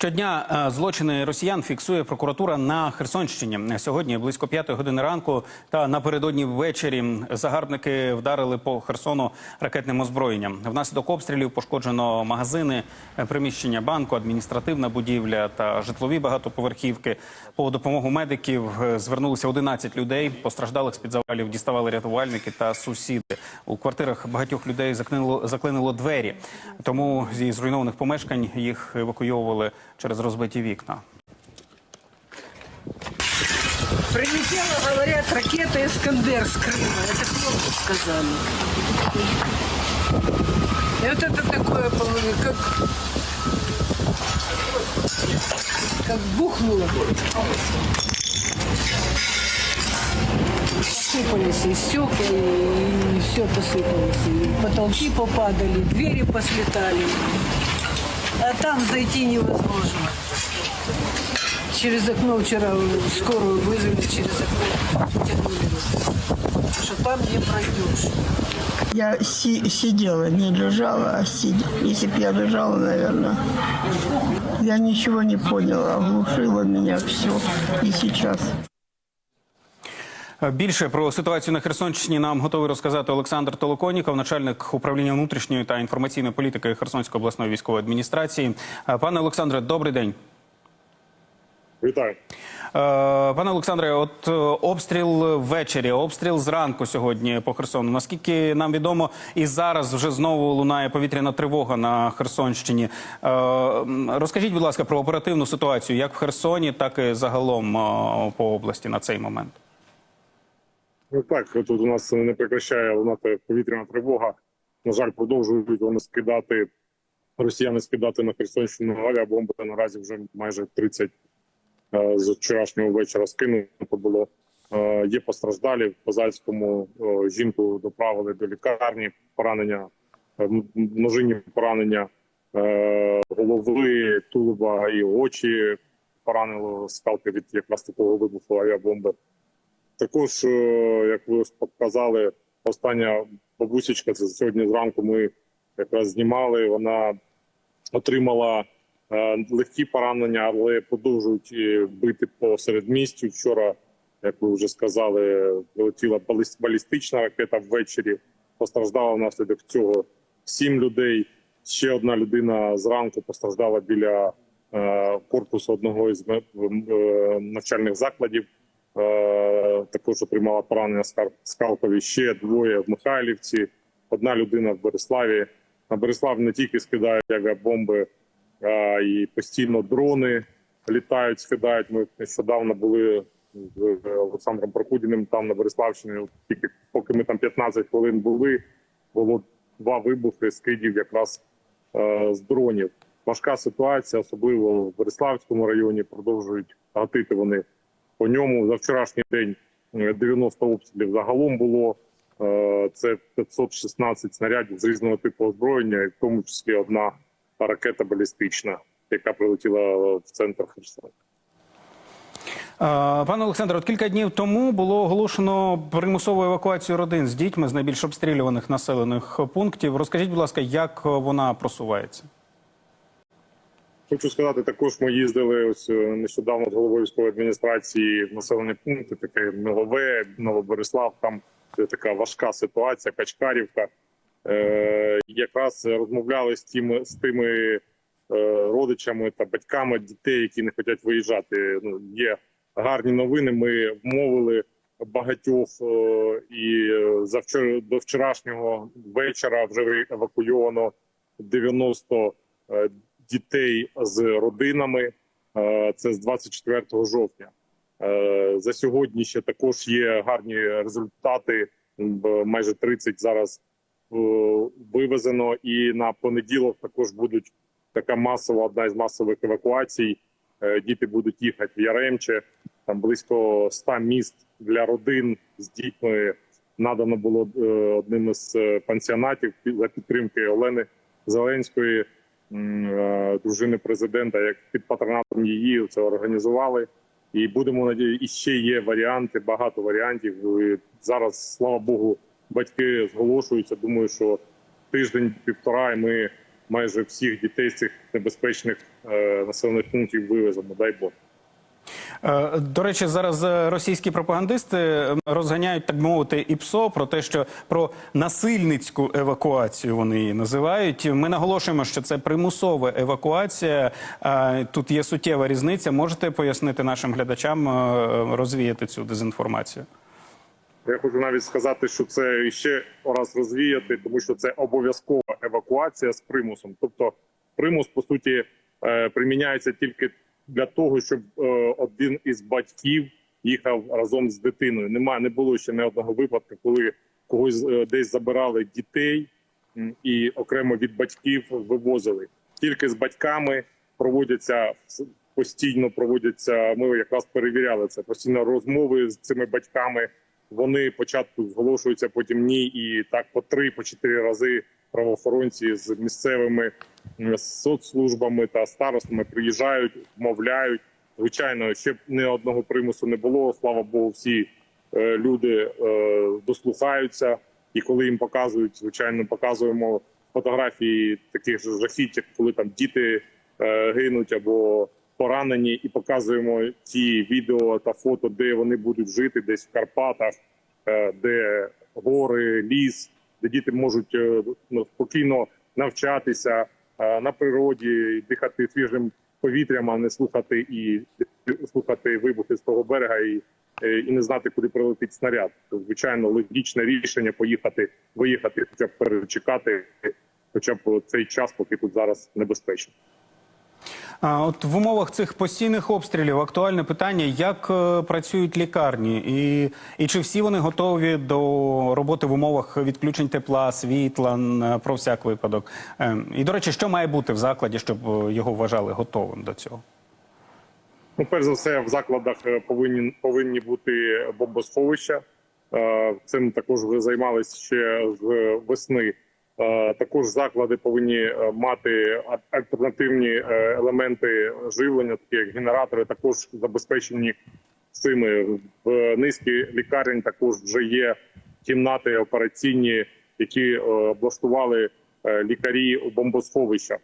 Щодня е, злочини росіян фіксує прокуратура на Херсонщині. Сьогодні близько п'ятої години ранку та напередодні ввечері загарбники вдарили по Херсону ракетним озброєнням. Внаслідок обстрілів пошкоджено магазини, е, приміщення банку, адміністративна будівля та житлові багатоповерхівки. По допомогу медиків е, звернулися 11 людей. Постраждалих з під завалів діставали рятувальники та сусіди. У квартирах багатьох людей заклинило, заклинило двері. Тому зі зруйнованих помешкань їх евакуйовували через розбиті вікна. Прилетела, говорят, ракета «Искандер» с Крыма. Это хлопцы сказали. И вот это такое, по- как, как бухнуло. Посыпались и стекла, и все посыпалось. И потолки попадали, двери послетали. А там зайти невозможно. Через окно вчера скорую вызвали, через окно тянули. Что там не пройдешь. Я си- сидела, не лежала, а сидела. Если бы я лежала, наверное, я ничего не поняла, оглушило меня все. И сейчас. Більше про ситуацію на Херсонщині нам готовий розказати Олександр Толоконіков, начальник управління внутрішньої та інформаційної політики Херсонської обласної військової адміністрації. Е, Пане Олександре, добрий день. Вітаю. Е, Пане Олександре, от е, обстріл ввечері, обстріл зранку сьогодні по Херсону. Наскільки нам відомо, і зараз вже знову лунає повітряна тривога на Херсонщині. Розкажіть, будь ласка, про оперативну ситуацію як в Херсоні, так і загалом по області на цей момент. Ну так, тут у нас не прекращає лунати повітряна тривога. На жаль, продовжують вони скидати росіяни скидати на Херсонщину авіабомби. Наразі вже майже 30 е, з вчорашнього вечора скинуто було. Е, Є постраждалі в Позальському е, жінку доправили до лікарні. Поранення множинні поранення голови, тулуба і очі поранило скалки від якраз такого вибуху авіабомби. Також, е, як ви показали, остання бабусечка, це сьогодні зранку ми якраз знімали. Вона отримала е, легкі поранення, але продовжують е, бити по середмістю. Вчора, як ви вже сказали, прилетіла баліс- балістична ракета ввечері. Постраждала внаслідок цього сім людей. Ще одна людина зранку постраждала біля корпусу одного із навчальних закладів. Е, також отримала поранення з Хар- Харкові. Ще двоє в Михайлівці, одна людина в Береславі. На Береслав не тільки скидають авіабомби, а і постійно дрони літають, скидають. Ми нещодавно були з Олександром Прокудіним там на Береславщині. Тільки поки ми там 15 хвилин були, було два вибухи скидів якраз е, з дронів. Важка ситуація, особливо в Береславському районі. Продовжують гатити вони по ньому за вчорашній день е, 90 обстрілів загалом було. Е, Це 516 снарядів з різного типу озброєння, і в тому числі одна ракета балістична, яка прилетіла в центр Херсона. Е, Пане Олександре, от кілька днів тому було оголошено примусову евакуацію родин з дітьми з найбільш обстрілюваних населених пунктів. Розкажіть, будь ласка, як вона просувається? Хочу сказати, також ми їздили ось е, нещодавно з головою військової адміністрації в населені пункти, таке Милове, Новоборислав. Там така важка ситуація, Качкарівка. Е, якраз розмовляли з тими з тими е, родичами та батьками дітей, які не хочуть виїжджати. Ну є гарні новини. Ми вмовили багатьох е, і е, за вчора до вчорашнього вечора вже евакуйовано 90 е, дітей з родинами. Е, Це з 24 жовтня. Е, За сьогодні ще також є гарні результати. Майже 30 зараз е, вивезено, і на понеділок також будуть така масова, одна із масових евакуацій. Діти будуть їхати в Яремче. Там близько 100 міст для родин з дітьми надано було одним із пансіонатів за підтримки Олени Зеленської, дружини президента, як під патронатом її це організували. І будемо надіяти, і ще є варіанти, багато варіантів. І зараз, слава Богу, батьки зголошуються. Думаю, що тиждень-півтора, і ми майже всіх дітей з цих небезпечних е, населених пунктів вивеземо. Дай Бог. Е, До речі, зараз е, російські пропагандисти розганяють, так би мовити, ІПСО про те, що про насильницьку евакуацію вони її називають. Ми наголошуємо, що це примусова евакуація. Е, Тут є суттєва різниця. Можете пояснити нашим глядачам, розвіяти цю дезінформацію? Я хочу навіть сказати, що це ще раз розвіяти, тому що це обов'язкова евакуація з примусом. Тобто, примус по суті приміняється тільки для того, щоб е, один із батьків їхав разом з дитиною. Немає, не було ще ні одного випадку, коли когось е, десь забирали дітей і окремо від батьків вивозили. Тільки з батьками проводяться постійно проводяться. Ми якраз перевіряли це постійно розмови з цими батьками. Вони спочатку зголошуються, потім ні, і так по три, по чотири рази правоохоронці з місцевими з соцслужбами та старостами приїжджають, вмовляють. Звичайно, ще ні одного примусу не було. Слава Богу, всі е, люди е, дослухаються. І коли їм показують, звичайно, показуємо фотографії таких же жахіття, коли там діти е, гинуть або поранені, і показуємо ті відео та фото, де вони будуть жити, десь в Карпатах, де гори, ліс, де діти можуть ну, спокійно навчатися на природі, дихати свіжим повітрям, а не слухати і слухати вибухи з того берега і, е, і не знати, куди прилетить снаряд. Звичайно, логічне рішення поїхати, виїхати, хоча б перечекати, хоча б цей час, поки тут зараз небезпечно. А от в умовах цих постійних обстрілів актуальне питання: як е, працюють лікарні, і, і чи всі вони готові до роботи в умовах відключень тепла, світла н- про всяк випадок? Е, І до речі, що має бути в закладі, щоб е, його вважали готовим до цього? Ну, перш за все, в закладах е, повинні повинні бути бомбосховища. Е, Цим також вже займалися ще з весни. Е, Також заклади повинні е, мати альтернативні е, елементи живлення, такі як генератори, також забезпечені цими. В низці лікарень також вже є кімнати операційні, які облаштували лікарі у бомбосховищах.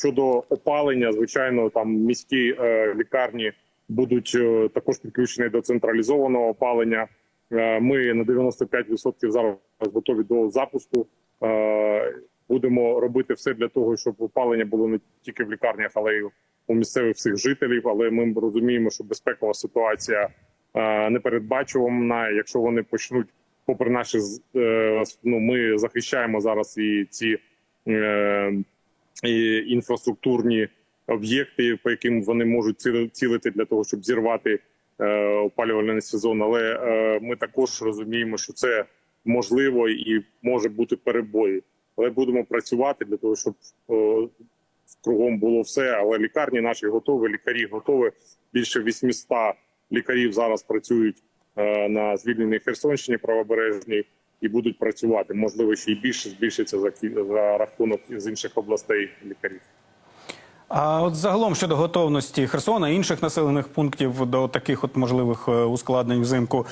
Щодо опалення, звичайно, там міські лікарні будуть також підключені до централізованого опалення. Е, Ми на 95% зараз готові до запуску. Е, Будемо робити все для того, щоб опалення було не тільки в лікарнях, але й у місцевих всіх жителів. Але ми розуміємо, що безпекова ситуація е, непередбачувана. Якщо вони почнуть, попри наші ну, ми захищаємо зараз і ці. і інфраструктурні об'єкти, по яким вони можуть цілити для того, щоб зірвати опалювальний сезон. Але е, ми також розуміємо, що це можливо і може бути перебої. Але будемо працювати для того, щоб е, кругом було все. Але лікарні наші готові, лікарі готові. Більше 800 лікарів зараз працюють е, на звільненій Херсонщині правобережній і будуть працювати. Можливо, ще й більше збільшиться за рахунок з інших областей лікарів. А от загалом щодо готовності Херсона і інших населених пунктів до таких от можливих е, ускладнень взимку.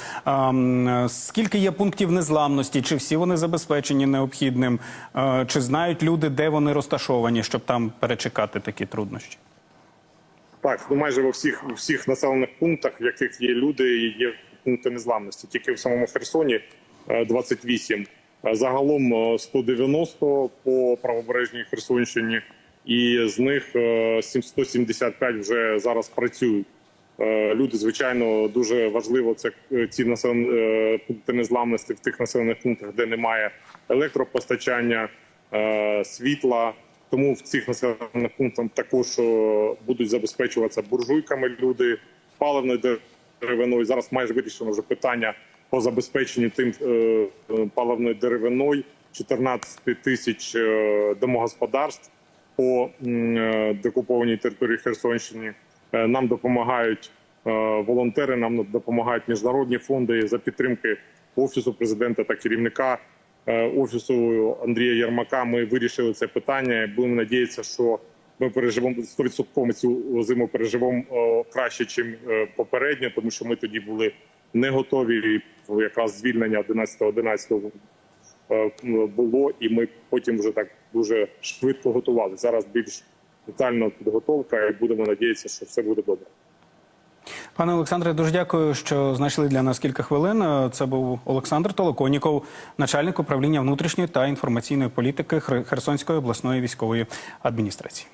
Скільки є пунктів незламності? Чи всі вони забезпечені необхідним? Е, Чи знають люди, де вони розташовані, щоб там перечекати такі труднощі? Так, ну майже во всіх всіх населених пунктах, в яких є люди, є пункти незламності. Тільки в самому Херсоні е, 28. Е, Загалом е, 190 по правобережній Херсонщині, і з них е, 175 вже зараз працюють. Е, Люди, звичайно, дуже важливо це е, ці населені е, пункти незламності в тих населених пунктах, де немає електропостачання, е, світла. Тому в цих населених пунктах також е, будуть забезпечуватися буржуйками люди, паливною деревиною. Зараз майже вирішено вже питання по забезпеченню тим е, е, паливною деревиною 14 тисяч е, домогосподарств по е, декупованій території Херсонщини. Е, Нам допомагають е, волонтери, нам допомагають міжнародні фонди за підтримки офісу президента та керівника офісу Андрія Єрмака. Ми вирішили це питання. Будемо надіятися, що ми переживемо 100% ми цю зиму переживемо краще, ніж попередньо, тому що ми тоді були не готові. Якраз звільнення 11-11 е, було, і ми потім вже так дуже швидко готували. Зараз більш детальна підготовка, і будемо надіятися, що все буде добре. Пане Олександре, дуже дякую, що знайшли для нас кілька хвилин. Це був Олександр Толоконіков, начальник управління внутрішньої та інформаційної політики Хер- Херсонської обласної військової адміністрації.